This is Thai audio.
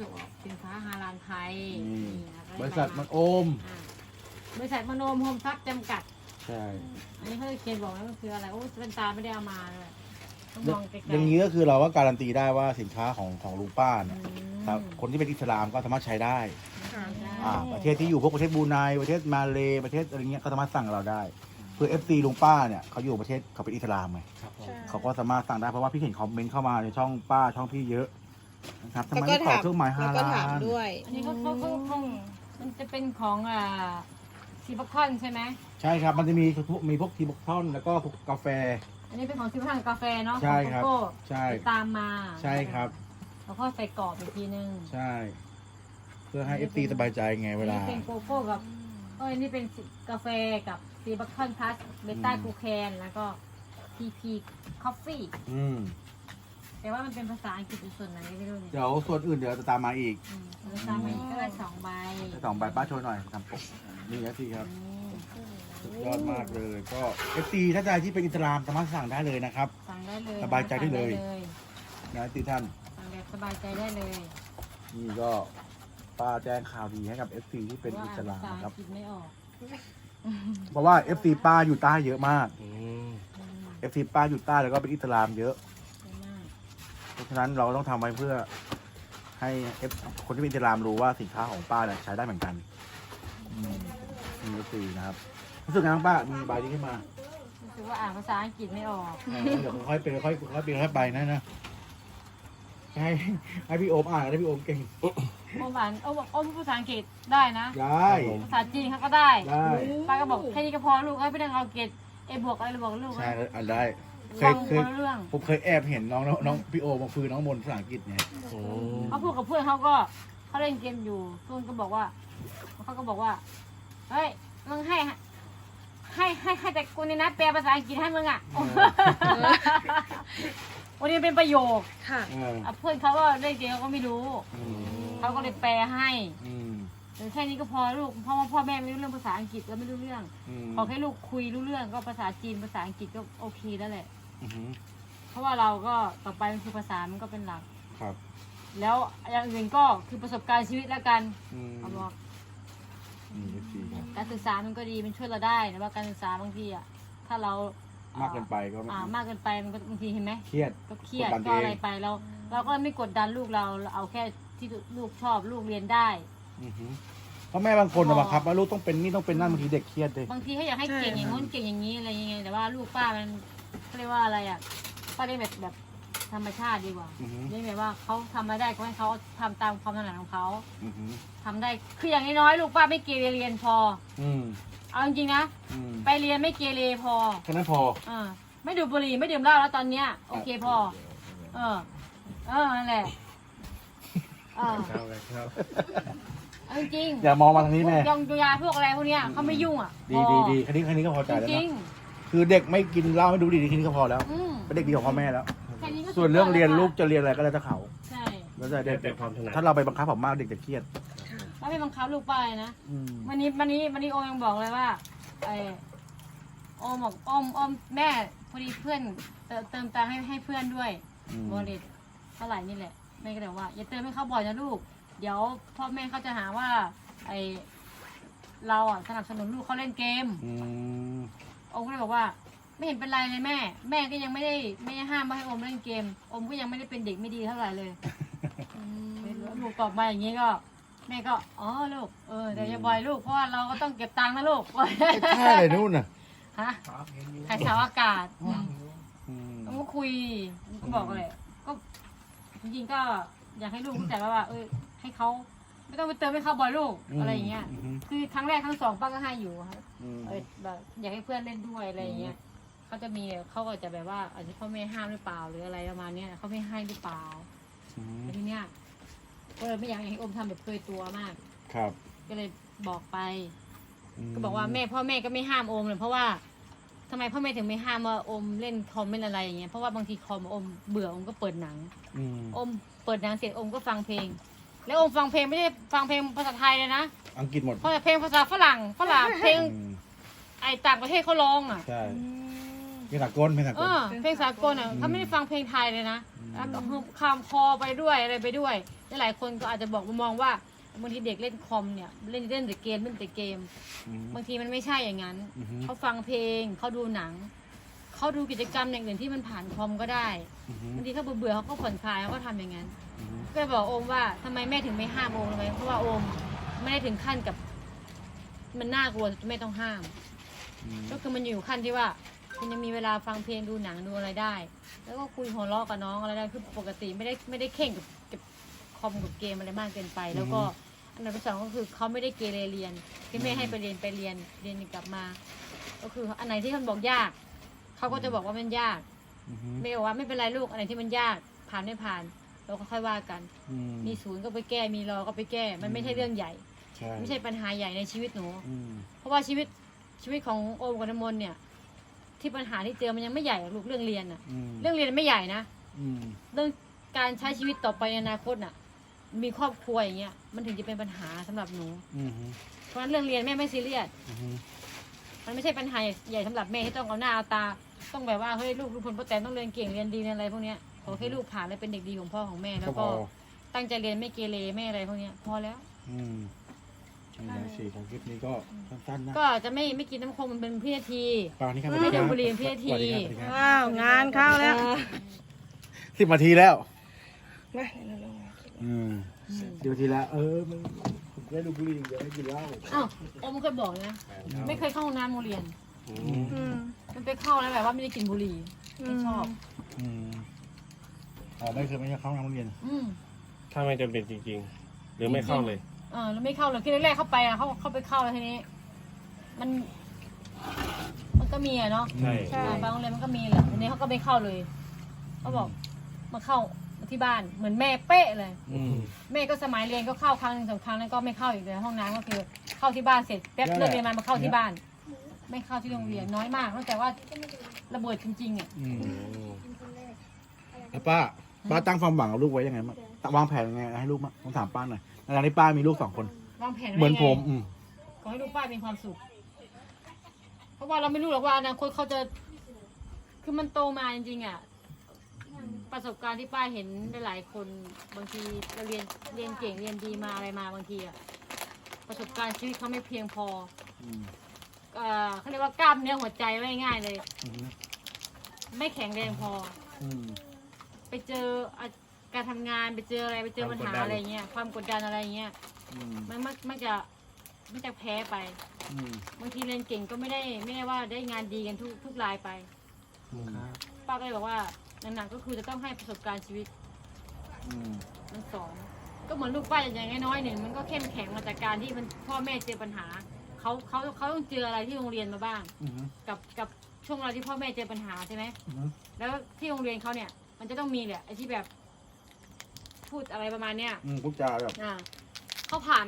ส่งออกสินค้าฮาลาลไทยอืม นี่นะก็บได้ริษัทมันโอม อ่าบริษัทมโนมโฮมทรัพย์จำกัด ใช่อันนี้เขาเขียนบอกแล้วมันคืออะไร โอ้เป็นตาไม่ได้เอามาเลยต้องมองไกลๆอย่างนี้ก็คือเราก็การันตีได้ว่าสินค้าของของลุงป้าอืเนี่ยมครับคนที่เป็นอิสลามก็สามารถใช้ได้ค่ะได้อ่าประเทศที่อยู่พวกประเทศบรูไนประเทศมาเลประเทศอะไรเงี้ยก็สามารถสั่งกับเราได้เพื่อเอฟซีลุงป้าเนี่ยเขาอยู่ประเทศเขาเป็นอิสลามไง ครับผมใช่เขาก็สามารถสั่งได้เพราะว่าพี่เห็นคอมเมนต์เข้ามาในช่องป้าช่องพี่เยอะ นะครับทำแล้วไมก็ไม่ขอถามเครื่องหมายฮาแล้วก็ลาถามลด้วย อันนี้เขาเขาเขาเขามันจะเป็นของอ่าซีบัคคอนใช่ไหมใช่ครับ มันจะมีพวกมีพวกทีบ็อกทอนแล้วก็พวกกาแฟ อันนี้เป็นของซีบัคคอนกาแฟเนาะใช่ของครับโกโก้ใช่ไปตามมาใช่ครับ แล้วก็ใส่กรอบอีกทีนึงใช่ เพื่อให้เอฟซีสบายใจไงเวลา อันนี้เป็นโกโก้กับเอ้ยนี่เป็นกาแฟกับซีบัคคอนพลัสเบต้าอืมกูแคนแล้วก็ทีพีคอฟฟี่อืม แต่ว่ามันเป็นภาษาอังกฤษอยู่ส่วนไหนไม่รู้เนี่ยเดี๋ยวส่วนอื่นเดี๋ยวจะตามมาอีกอืมภาษาอังกฤษก็ได้สองใบสองใบป้าโชว์หน่อยทำปกนี่เอฟซีครับ อืมสุดยอดมากเลย ก็เอฟซีถ้าใจที่เป็นอิสลามสามารถสั่งได้เลยนะครับ สั่งได้เลยสบายใจได้เลยสั่งนะตีท่านสั่งแบบสบายใจได้เลยนี่ก็ป้าแจ้งข่าวดีให้กับเอฟซีที่เป็นอิสลามเพระว่นะครับภษอังกฤษไม่ออกเพราะว่าเอฟซีป้าอยู่ใต้เยอะมากอืม อืมเอฟซีป้าอยู่ใต้แล้วก็เป็นอิสลามเยอะ เยอะมาก เพ ราะฉะนั้นเราต้องทำไว้เพื่อให้เอฟคนที่เป็นอิสลามรู้ว่าสินค้าของป้าเนี่ยใช้ได้เหมือนกันอืมนี่ก็คือนะครับรู้สึกไงบ้างป้ามีใบนี้ขึ้นมารู้สึกว่าอ่านภาษาอังกฤษไม่ออกเออเดี๋ยวค่อยเป็นค่อยค่อยเป็นค่อยไปนะนะให้ให้พี่โอมอ่านให้พี่โอมเก่งโอมอ่านโอมโอมภาษาอังกฤษได้นะได้ภาษาจีนเขาก็ได้ได้ป้าก็บอกแค่นี้ก็พอลูกให้พี่ดังเอาเกรดเอบวกอะไรบอกลูกใช่อ่านได้ เคฟัยงเคยคนละเรื่องผมเคยแอบเห็นน้องน้องน้องพี่โอมาฟืนน้องมนต์ภาษาอังกฤษเนี่ยอืมเขาพูดกับเพื่อนเขาก็เขาเล่นเกมอยู่เพื่อนก็บอกว่าเขาก็บอกว่าเฮ้ยมึงให้ให้ให้ให้แต่กูเนี่ยนะแปลภาษาอังกฤษให้มึงอะวันนี้เป็นประโยคค่ะ เอออะเพื่อนเขาก็เล่นเกมเขาก็ไม่รู้อืมเขาก็เลยแปลให้อืมแต่แค่นี้ก็พอลูกเพราะว่าพ่อแม่ไม่รู้เรื่องภาษาอังกฤษแล้วไม่รู้เรื่อง อืมขอแค่ลูกคุยรู้เรื่องก็ภาษาจีนภาษาอังกฤษก็โอเคแล้วแหละ อือหือเพราะว่าเราก็ต่อไปมันคือภาษามันก็เป็นหลัก ครับแล้วอย่างอื่นก็คือประสบการณ์ชีวิตแล้วกันอืมเขาบอกนี่เอฟซีครับ การศึกษามันก็ดีมันช่วยเราได้แต่ว่าการศึกษาบางทีอะถ้าเรามากเกินไปก็ไม่อ่ามากเกินไปมันก็บางทีเห็นไหม เครียด ก็เครียดกดดันก็อะไรตัวเองไปเราเราก็ไม่กดดันลูกเราเราเอาแค่ที่ลูกชอบลูกเรียนได้ อือหือเพราะแม่บางคนนะบังคับว่าลูกต้องเป็นนี่ต้องเป็นนั่นบางทีเด็กเครียดเลย บางทีเขาอยากให้ใช่เก่งอย่างนู้นเก่งอย่างนี้อะไรยังไงแต่ว่าลูกป้ามัน เขาเรียกว่าอะไรอะป้าเรียกแบบแบบธรรมชาติดีกว่าอือหือเรียกแบบว่าเขาทำมาได้ก็ให้เขาทำตามความถนัดของเขาอือหือทำได้คืออย่างน้อยๆลูกป้าไม่เกเรเรียนพอ อืมเอาจริงๆนะ อืมไปเรียนไม่เกเรพอแค่นั้นพอ อ่าไม่ดูดบุหรี่ไม่ดื่มเหล้าแล้วตอนเนี้ยโอเคพอ เออ เออนั่นแหละเออเข้าเลยเข้าเอาจริงๆอย่ามองมาทางนี้พวแม่กยองยาพวกอะไรพวกเนี้ยเขาไม่ยุ่งอะดีพอดีดีแค่นี้แค่นี้ก็พอใจจแล้วรินะง คือเด็กไม่กินเหล้าไม่ดูดีแค่นี้ก็พอแล้วๆอืมเป็นเด็กดีของพ่อแม่แล้ว แค่นี้ก็ส่วนเรื่องเรียนสุดลูยกอดจะเรียนอะไรก็แล้วแต่เขาใช่แล้วแต่เด็เด็กกเป็นความถนัดถ้าเราไปบังคับผมมากเด็กจะเครียดแล้วไม่บังคับลูกป้าเลยนะ อืม วันนี้วันนี้วันนี้โอมยังบอกเลยว่าไอโอมบอกโอมโอมแม่พอดีเพื่อนเติมเติมตังค์ให้ให้เพื่อนด้วยอืม บริษเท่าไหร่นี่แหละแม่ก็เลยบอกว่า อย่าเติมให้เขาบ่อยนะลูก เดี๋ยวพ่อแม่เขาจะหาว่าไอเราอะสนับสนุนลูกเขาเล่นเกม อืมโอมก็เลยบอกว่า ไม่เห็นเป็นไรเลยแม่ แม่ก็ยังไม่ได้ไม่ได้ห้ามไม่ให้โอมเล่นเกมโอมก็ยังไม่ได้เป็นเด็กไม่ดีเท่าไหร่เลยลูกตอบมาอย่างนี้ก็ แม่ก็อ๋อลูกเออเดี๋ยวอย่าบ่อยลูกเพราะว่าเราก็ต้องเก็บตังค์นะลูกแค่อะไรนู่นน่ะฮะไข่สาวอากาศอืมอืมแล้วก็คุยก็บอกเลยก็จริงๆก็อยากให้ลูกเข้าใจว่าว่าเออให้เขา ไม่ต้องไปเติมให้เขาบ่อยลูกอะไรอย่างเงี้ย มคือครั้งแรกครั้งสองป้าก็ให้อยู่ครับอืมเออแบบอยากให้เพื่อนเล่นด้วยอะไรอย่างเงี้ยเขาจะมีเขาก็จะแบบว่าอาจจะพ่อแม่ห้ามหรือเปล่าหรืออะไรประมาณเนี้ยเขาไม่ให้หรือเปล่าอืมแต่ทีเนี้ยก็เลยไม่อยากให้อมทำแบบเคยตัวมาก ครับก็เลยบอกไป มก็บอกว่าแม่พ่อแม่ก็ไม่ห้ามโอมเลยเพราะว่าทำไมพ่อแม่ถึงไม่ห้ามว่าโอมเล่นคอมเล่นอะไรอย่างเงี้ยเพราะว่าบางทีคอมโอมเบื่อโอมก็เปิดหนังอืม โอมเปิดหนังเสร็จโอมก็ฟังเพลง แล้วโอมฟังเพลงไม่ได้ฟังเพลงภาษาไทยเลยนะอังกฤษหมด เพราะแต่เพลงภาษาฝรั่งฝรั่งเพลงอืมไอต่างประเทศเขาร้องอะใช่เพลงสากลเพลงสากเอล อเพลงสากลอะอืม เขาไม่ได้ฟังเพลงไทยเลยนะอืมแล้วก็ข้ามคอไปด้วยอะไรไปด้วยหลายๆคนก็อาจจะบอกมองว่าบางทีเด็กเล่นคอมเนี่ยเล่นเล่นแต่เกมเล่นแต่เกม อืม บางทีมันไม่ใช่อย่างนั้น อือฮึ เขาฟังเพลงเขาดูหนัง เขาดูกิจกรรมอย่างอื่นที่มันผ่านคอมก็ได้อือฮึบางทีเขาเบื่อๆเขาก็ผ่อนคลายเขาก็ทำอย่างนั้น อือฮึก็เลยบอกโอมว่าทำไมแม่ถึงไม่ห้ามโอมเลย เพราะว่าโอมไม่ได้ถึงขั้นกับ มันน่ากลัวไม่ต้องห้าม อืมก็คือมันอยู่ขั้นที่ว่าคุณยังมีเวลาฟังเพลงดูหนังดูอะไรได้ แล้วก็คุยหัวเราะกับน้องอะไรได้คือปกติไม่ได้ไม่ได้เข่งกับกับคอมกับเกมอะไรมากเกินไป แล้วก็อันดับที่สองก็คือเขาไม่ได้เกเรเรียนที่แม่ให้ไปเรียนไปเรียนเรียนกลับมา ก็คืออันไหนที่ท่านบอกยาก เขาก็จะบอกว่ามันยากอือฮึไม่บอกว่าไม่เป็นไรลูกอันไหนที่มันยากผ่านไม่ผ่าน เราก็ค่อยว่ากัน อืมมีศูนย์ก็ไปแก้มีรอก็ไปแก้ มันไม่ใช่เรื่องใหญ่ ใช่ไม่ใช่ปัญหาใหญ่ในชีวิตหนู อืมเพราะว่าชีวิตชีวิตของโอมกับนมนเนี่ย ที่ปัญหาที่เจอมันยังไม่ใหญ่หรอกลูกเรื่องเรียนอะอืมเรื่องเรียนไม่ใหญ่นะอืมเรื่องการใช้ชีวิตต่อไปในอนาคตน่ะ มีครอบครัวอย่างเงี้ยมันถึงจะเป็นปัญหาสำหรับหนู อืมฮึเพราะฉะนั้นเรื่องเรียนแม่ไม่ซีเรียส อืมฮึมันไม่ใช่ปัญหาใหญ่สำหรับแม่ที่ต้องเอาหน้าเอาตา ต้องแบบว่าเฮ้ยลูกลูกพลป้าแตนต้องเรียนเก่งเรียนดีเรียนอะไรพวกเนี้ยขอแค่ลูกผ่านและเป็นเด็กดีของพ่อของแม่ก็แล้วพก็อตั้งใจเรียนไม่เกเรไม่อะไรพวกเนี้ยพอแล้ว อืมอันนี้สี่ของคลิปนี้ก็สั้นๆนะก็จะไม่ไม่กินน้ำคมมันเป็นพี่นาทีปางนี้ครับไม่ดื่มบุหรี่พี่นาที สวัสดีครับสวัสดีครับว้าวงานเข้าแล้วสิบนาทีแล้ว มาอืมสิบนาทีแล้ว เออมึงผมได้ดูบุหรี่เดี๋ยวให้กินเหล้าอ้าวโอมเคยบอกนะ ไม่เคยเข้าห้องน้ำโรงเรียน อืมอืมมันไปเข้าแล้วแบบว่าไม่ได้กินบุหรี่ ไม่ชอบ อืมอ๋อไม่เคยไม่เคยเข้าโรงเรียน อืมถ้าไม่จำเป็นจริง ๆ หรือไม่เข้าเลย เออแล้วไม่เข้าเลยคือแรกๆเข้าไปอะเขาเข้าไปเข้าแล้วทีนี้ มัน มันก็มีอะเนาะใช่ ใช่อ่าบางโรงเรียนมันก็มีแหละทีนี้เขาก็ไม่เข้าเลยเขาบอกมาเข้าที่บ้านเหมือนแม่เป๊ะเลย อืม แม่ก็สมัยเรียนก็เข้าครั้งหนึ่งสองครั้งแล้วก็ไม่เข้าอีกเลยห้องน้ำก็คือเข้าที่บ้านเสร็จแป๊บนั่นแหละเลิกเรียนมามาเข้าที่บ้าน ไม่เข้าที่โรงเรียนน้อยมากนอกจากว่าระเบิดจริงๆอะอืมแล้วป้าป้าตั้งความหวังกับลูกไว้ยังไงบ้างวางแผนยังไงให้ลูกมั้งต้องถามป้าหน่อยในฐานะที่ป้ามีลูกสองคน วางแผนไว้เหมือนไงผมอืมขอให้ลูกป้ามีความสุข เพราะว่าเราไม่รู้หรอกว่าอนาคตเขาจะ คือมันโตมาจริงๆอะ ประสบการณ์ที่ป้าเห็นหลายๆคนบางทีเราเรียนเรียนเก่งเรียนดีมาอะไรมาบางทีอะประสบการณ์ชีวิตเขาไม่เพียงพอ อืม เอ่อเขาเรียกว่ากล้ามเนื้อหัวใจไว้ง่ายเลย อืมไม่แข็งแรงพอ อืม ไปเจออะการทำงานไปเจออะไรไปเจอปัญหาอะไรเงี้ยความกดดันอะไรเงี้ยอืมมันมักมักจะมักจะแพ้ไปอืมบางทีเรียนเก่งก็ไม่ได้ไม่ได้ว่าได้งานดีกันทุกทุกรายไปป้าก็เลยบอกว่าหนักๆก็คือจะต้องให้ประสบการณ์ชีวิตอืมมันสอนก็เหมือนลูกป้าอย่างน้อยๆหนึ่งมันก็เข้มแข็งมาจากการที่มันพ่อแม่เจอปัญหา เขาเขาเขาต้องเจออะไรที่โรงเรียนมาบ้าง อืมกับกับช่วงเวลาที่พ่อแม่เจอปัญหาใช่ไหม อืมแล้วที่โรงเรียนเขาเนี่ย มันจะต้องมีแหละไอ้ที่แบบ พูดอะไรประมาณเนี้ย อืมพูดจาแบบ อ่าเขาผ่าน